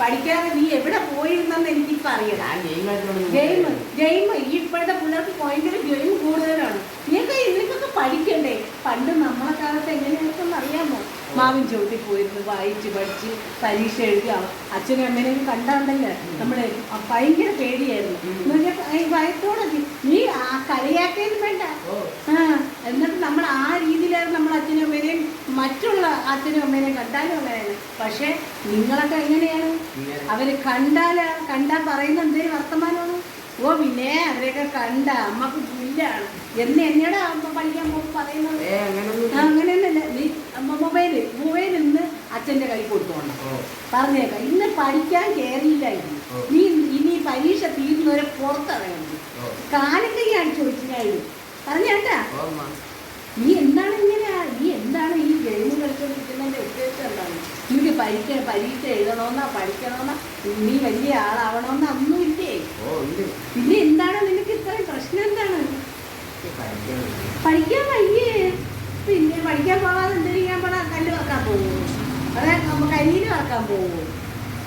പഠിക്കാതെ നീ എവിടെ പോയിരുന്നെന്ന് എനിക്കിപ്പോ അറിയണം. ഗെയിം ഗെയിം ഈ ഇപ്പോഴത്തെ പിള്ളേർക്ക് ഭയങ്കര ഗെയിം കൂടുതലാണ്. നിങ്ങൾക്ക് ഇതിനൊക്കെ പഠിക്കണ്ടേ? പണ്ട് നമ്മളെ കാലത്ത് എങ്ങനെയാണെന്ന് അറിയാമോ? മാവിൻ ചവിട്ടി പോയിരുന്നു വായിച്ച് പഠിച്ച് പരീക്ഷ എഴുതുക. അച്ഛനും അമ്മേനെയും കണ്ടാണ്ടല്ലേ? നമ്മളെ ഭയങ്കര പേടിയായിരുന്നു. ഈ ഭയത്തോടെ നീ- ആ കലയാക്കേന്ന് വേണ്ട. ആ എന്നിട്ട് നമ്മൾ ആ രീതിയിലായിരുന്നു നമ്മൾ അച്ഛനും അമ്മേനെയും മറ്റുള്ള അച്ഛനും അമ്മേനെയും കണ്ടാലും അങ്ങനെയാണ് പക്ഷേ നിങ്ങളൊക്കെ എങ്ങനെയാണ്. അവർ കണ്ടാല കണ്ടാ പറയുന്ന എന്തേലും വർത്തമാനമാണ്? ഓ പിന്നെ അവരെയൊക്കെ കണ്ട അമ്മയ്ക്ക് പുല്ലാണ്. എന്ന് എന്നോട് അമ്മ പഠിക്കാൻ പോകും പറയുന്നത്? അങ്ങനെയൊന്നുമില്ല. നീ അമ്മ മൊബൈൽ മൊബൈൽ ഇന്ന് അച്ഛന്റെ കൈ കൊടുത്തോണം. പറഞ്ഞേക്കാം ഇന്ന് പഠിക്കാൻ കേറിയില്ല. നീ ഇനി പരീക്ഷ തീരുന്നവരെ പുറത്തിറങ്ങണം ഓ. കാലം കൈ അടിച്ചു വെച്ചിട്ടായിരുന്നു പറഞ്ഞേട്ടാ നീ എന്താണ് ഇങ്ങനെ നീ എന്താണ് ഈ ഗെയിം കളിച്ചോണ്ടിരിക്കുന്നതിന്റെ ഉദ്ദേശം എന്താണ്? നിനക്ക് പരീക്ഷ പരീക്ഷ എഴുതണമെന്നാ പഠിക്കണമെന്നാ? നീ വലിയ ആളാവണമെന്നാ ഒന്നും ഇല്ലേ? പിന്നെ എന്താണ് നിനക്ക് ഇത്രയും പ്രശ്നം എന്താണ്? പഠിക്കാൻ വയ്യേ. പിന്നെ പഠിക്കാൻ പോകാതെ എന്തിരിക്കാൻ പോണ കല്ല് വെക്കാൻ പോകും അതെ കരിയിൽ വെക്കാൻ പോകും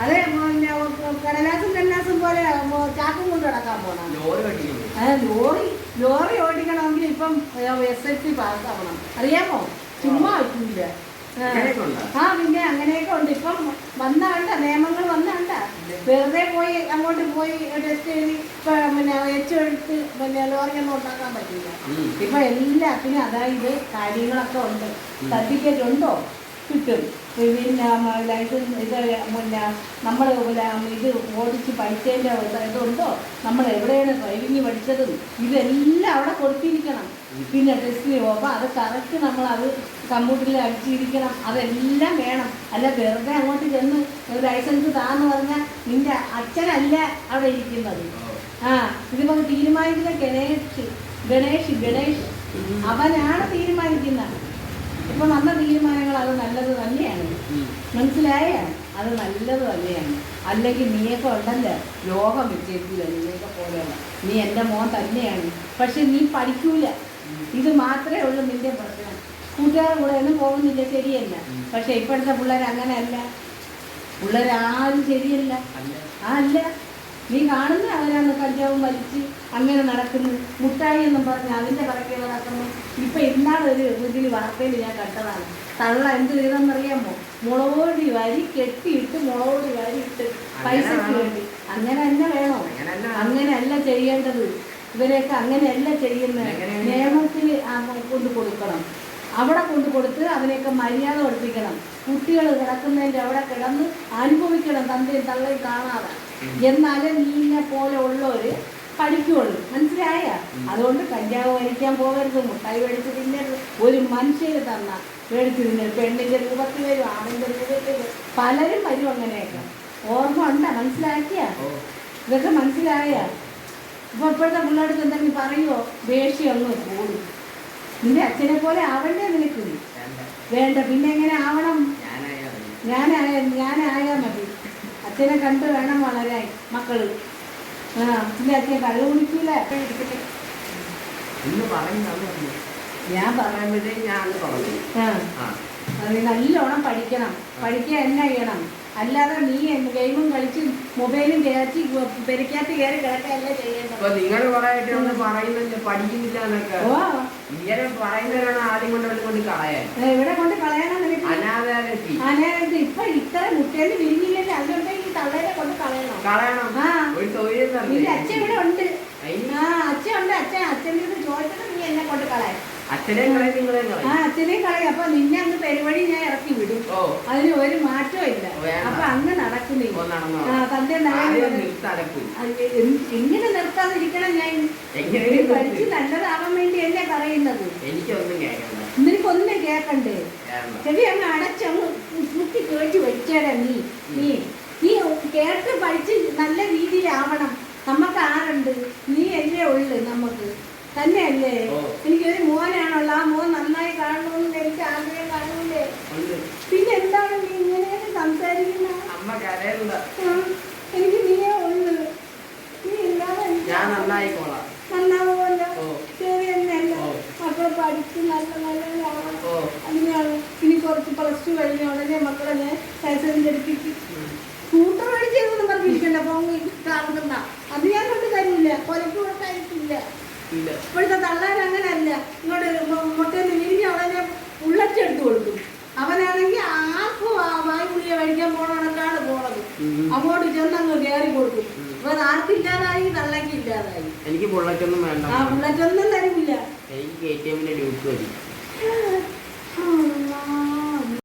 അതെ പിന്നെ കടലാസും കടലാസും പോലെ ചാക്കും കൊണ്ട് നടക്കാൻ പോണം? ലോറി ലോറി ലോറി ഓടിക്കണമെങ്കിൽ ഇപ്പം എസ് എൽ സി പാസ്സാവണം. അറിയാമോ? ചുമ്മാ പറ്റില്ല ആ. പിന്നെ അങ്ങനെയൊക്കെ ഉണ്ട്. ഇപ്പം വന്ന കണ്ട നിയമങ്ങൾ വന്ന കണ്ട വെറുതെ പോയി അങ്ങോട്ട് പോയി ടെസ്റ്റ് എഴുതി പിന്നെ എച്ച് എടുത്ത് പിന്നെ ലോറി ഒന്നും ഉണ്ടാക്കാൻ പറ്റില്ല. ഇപ്പൊ എല്ലാത്തിനും അതായത് കാര്യങ്ങളൊക്കെ ഉണ്ട്. സർട്ടിഫിക്കറ്റ് ഉണ്ടോ? കിട്ടും. പിന്നെ ഇത് ഇത് പിന്നെ നമ്മൾ ഇത് ഓടിച്ച് പഠിച്ചതിന്റെ ഇതുണ്ടോ? നമ്മൾ എവിടെയാണ് ഡ്രൈവിങ് പഠിച്ചതും? ഇതെല്ലാം അവിടെ കൊടുത്തിരിക്കണം. പിന്നെ ടെസ്റ്റ് ചെയ്യുമോ അപ്പോൾ അത് കറക്റ്റ് നമ്മൾ അത് കമ്പ്യൂട്ടറിൽ അടിച്ചിരിക്കണം. അതെല്ലാം വേണം. അല്ല വെറുതെ അങ്ങോട്ട് ചെന്ന് ലൈസൻസ് താന്ന് പറഞ്ഞാൽ നിന്റെ അച്ഛനല്ല അവിടെ ഇരിക്കുന്നത്. ആ ഇതിപ്പോൾ തീരുമാനിക്കുന്ന ഗണേഷ് ഗണേഷ് ഗണേഷ്. അവനാണ് തീരുമാനിക്കുന്നത്. ഇപ്പൊ വന്ന തീരുമാനങ്ങൾ അത് നല്ലത് തന്നെയാണ്. മനസ്സിലായ? അത് നല്ലത് തന്നെയാണ്. അല്ലെങ്കിൽ നീയൊക്കെ ഉണ്ടല്ലോ ലോകം വെച്ചേക്കില്ല നീയൊക്കെ പോലെയുള്ള നീ എന്റെ മോൻ തന്നെയാണ്. പക്ഷെ നീ പഠിക്കൂല. ഇത് മാത്രമേ ഉള്ളൂ നിന്റെ പ്രശ്നം. കൂട്ടുകാരുടെ കൂടെ ഒന്നും പോകുന്നില്ല ശരിയല്ല. പക്ഷെ ഇപ്പോഴത്തെ പിള്ളേർ അങ്ങനെയല്ല. പിള്ളേരാരും ശരിയല്ല. അല്ല. ആ അല്ല. നീ കാണുന്ന അവരാണ് കഞ്ചാവും വലിച്ച് അങ്ങനെ നടക്കുന്നു മുട്ടായി എന്നും പറഞ്ഞ് അതിന്റെ പിറകെ നടക്കുന്നു ഇപ്പൊ എന്താണ് ഒരു ഇതിൽ വാർത്തയിൽ ഞാൻ കണ്ടതാണ്? തള്ള എന്ത് ചെയ്തെന്നറിയാമോ മുളകോടി വരി കെട്ടിയിട്ട് മുളകോടി വരി ഇട്ട് പൈസയ്ക്ക്. വേണ്ടി. അങ്ങനെ തന്നെ വേണോ. അങ്ങനെയല്ല ചെയ്യേണ്ടത്. ഇവരെയൊക്കെ അങ്ങനെയല്ല ചെയ്യുന്നത്? നിയമത്തിൽ കൊണ്ടു കൊടുക്കണം. അവിടെ കൊണ്ട് കൊടുത്ത് അവനെയൊക്കെ മര്യാദ പഠിപ്പിക്കണം. കുട്ടികൾ കിടക്കുന്നതിന്റെ അവിടെ കിടന്ന് അനുഭവിക്കണം തന്തയും തള്ളയും കാണാതെ. എന്നാലേ നീനെ പോലെ ഉള്ളവര് പഠിക്കുള്ളൂ. മനസ്സിലായ? അതുകൊണ്ട് കഞ്ചാവ് വലിക്കാൻ പോകരുത്. മുട്ടായി മേടിച്ച് തിന്നരുത്. ഒരു മനുഷ്യര് തന്ന മേടിച്ച് തിന്നരുത്. പെണ്ണിന്റെ രൂപത്തിൽ വരും ആണിന്റെ രൂപത്തിൽ വരും പലരും വരും അങ്ങനെയൊക്കെ. ഓർമ്മ ഉണ്ടാ? മനസ്സിലാക്കിയ? ഇതൊക്കെ മനസ്സിലായ? ഇപ്പൊ ഇപ്പോഴത്തെ പിള്ളേർക്ക് എന്തെങ്കിലും പറയുമോ ദേഷ്യം പോകും കൂടും. നിന്റെ അച്ഛനെ പോലെ ആവണ്ടേ നിനക്ക്? വേണ്ട. പിന്നെ എങ്ങനെ ആവണം? ഞാനായാ ഞാനായാൽ മതി. അച്ഛനെ കണ്ട് വേണം വളരാൻ മക്കൾ. ആ നിന്റെ അച്ഛൻ കള്ളു കുടിക്കൂല ഞാൻ പറയാം പറയുമ്പോഴത്തേക്ക് ഞാൻ പറഞ്ഞു ആ. നല്ലോണം പഠിക്കണം. പഠിക്കാൻ എന്നാ ചെയ്യണം? അല്ലാതെ നീ ഗെയിമും കളിച്ച് മൊബൈലും കയറ്റി പെരക്കകത്ത് കയറി കിടക്കല്ല ചെയ്യുന്നത് നിങ്ങൾ ഒന്ന് പഠിക്കുന്നില്ല എന്നൊക്കെ ഓ ഇങ്ങനെ പറയുന്നവരാണ് ആദ്യം കൊണ്ട് അവർ കൊണ്ട് കളയാൻ. ഏ, ഇവിടെ കൊണ്ട് കളയാനാണ് അനാഥാരത്തി ഇപ്പൊ ഇത്ര മുട്ടേന്ന് വിരിഞ്ഞില്ലല്ലോ അതുകൊണ്ട് ഈ തള്ളേനെ കൊണ്ട് കളയണം. കളയണം. ആ. ഒരു തൊഴിൽ അച്ഛൻ ഇവിടെ ഉണ്ട്. അച്ഛൻ ഉണ്ട്. അച്ഛൻ അച്ഛന്റെ ചോദിച്ചത് നീ എന്നെ കൊണ്ട് കളയാൻ. ആ കളയും അച്ഛനെയും കളയും. അപ്പൊ നിന്നെ അങ്ങ് പരിപാടി ഞാൻ ഇറക്കി വിടും. അതിന് ഒരു മാറ്റവും ഇല്ല. അപ്പൊ അങ്ങ് നടക്കുന്നേ ഓ നടന്നോ? ആ തന്റെ ആദ്യം നിർത്തടക്കും എങ്ങനെ നിർത്താതിരിക്കണം ഞാൻ. എങ്ങനെ നല്ലതാവാൻ വേണ്ടി പഠിച്ച് വേണ്ടിയല്ലേ പറയുന്നത് നിനക്കൊന്നും കേക്കണ്ടേ ചെടി ചെവി അങ്ങ് അടച്ചങ്ങ് കുത്തി കേട്ടി വെച്ചേരാ നീ. നീ നീ കേട്ട് പഠിച്ച് നല്ല രീതിയിലാവണം. നമുക്ക് ആരുണ്ട്? നീ അല്ലേ ഉള്ളു നമുക്ക്. തന്നെയല്ലേ? എനിക്കൊരു മോനാണുള്ള ആ മോൻ നന്നായി കാണണമെന്ന് എനിക്ക് ആഗ്രഹം കാണുന്നില്ലേ പിന്നെ എന്താണ് നീ ഇങ്ങനെയൊക്കെ സംസാരിക്കുന്ന? എനിക്ക് നീയെ ഉള്ളു. നീ ഇല്ലാതെ നന്നാവുമല്ലോ ശരി മക്കളെ പഠിച്ച് നല്ല നല്ല അങ്ങനെയാണ് ഇനി കുറച്ച് പ്ലസ് ടു കഴിഞ്ഞ ഉടനെ മക്കളെ ഞാൻ ലൈസൻസ് എടുപ്പിക്കും സ്കൂട്ടർ പറഞ്ഞിരിക്കണ്ട. പോകാൻ അത് ഞാൻ കൊണ്ട് തരില്ല. കൊലക്ക് കൊടുത്തായിട്ടില്ല ഇല്ല ഇപ്പോഴത്തെ തള്ളാൻ അങ്ങനല്ല ഇങ്ങോട്ട് മു- വിരിഞ്ഞ് അവനെ ഉടനെ ഉള്ളച്ചെടുത്ത് കൊടുക്കും. അവനാണെങ്കിൽ ആർക്കും ആ വായ്പുള്ളിയെ കഴിക്കാൻ പോണക്കാണ് പോണത്. അങ്ങോട്ട് ചെന്നങ്ങ് കയറി കൊടുക്കും. അപ്പൊ ഇവർ ആർക്കില്ലാതായി തള്ളക്ക് ഇല്ലാതായി. എനിക്ക് ബുള്ളറ്റൊന്നും വേണ്ട. ആ പിള്ളച്ചൊന്നും തരില്ല എനിക്ക് കെ ടി എമ്മിന്റെ ഡ്യൂട്ടി മതി.